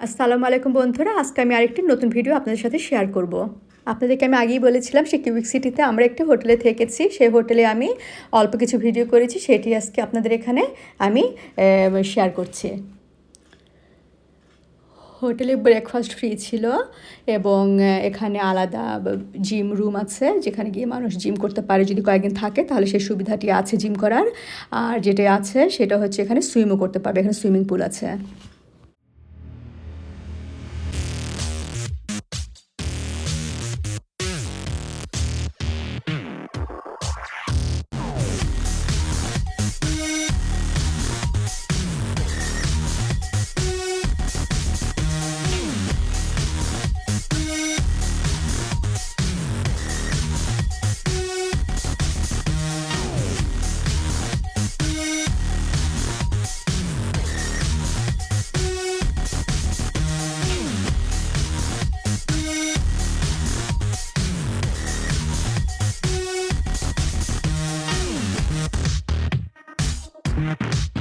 আসসালামু আলাইকুম বন্ধুরা আজকে আমি আরেকটি নতুন ভিডিও আপনাদের সাথে শেয়ার করব। আপনাদেরকে আমি আগেই বলেছিলাম সে কিউবিক সিটিতে আমরা একটি হোটেলে থেকেছি। সেই হোটেলে আমি অল্প কিছু ভিডিও করেছি, সেটি আজকে আপনাদের এখানে আমি শেয়ার করছি। হোটেলে ব্রেকফাস্ট ফ্রি ছিল এবং এখানে আলাদা জিম রুম আছে, যেখানে গিয়ে মানুষ জিম করতে পারে, যদি কয়েকদিন থাকে, তাহলে সেই সুবিধাটি আছে জিম করার। আর যেটা আছে, সেটা হচ্ছে এখানে সুইমও করতে পারবে, এখানে সুইমিং পুল আছে। Yeah.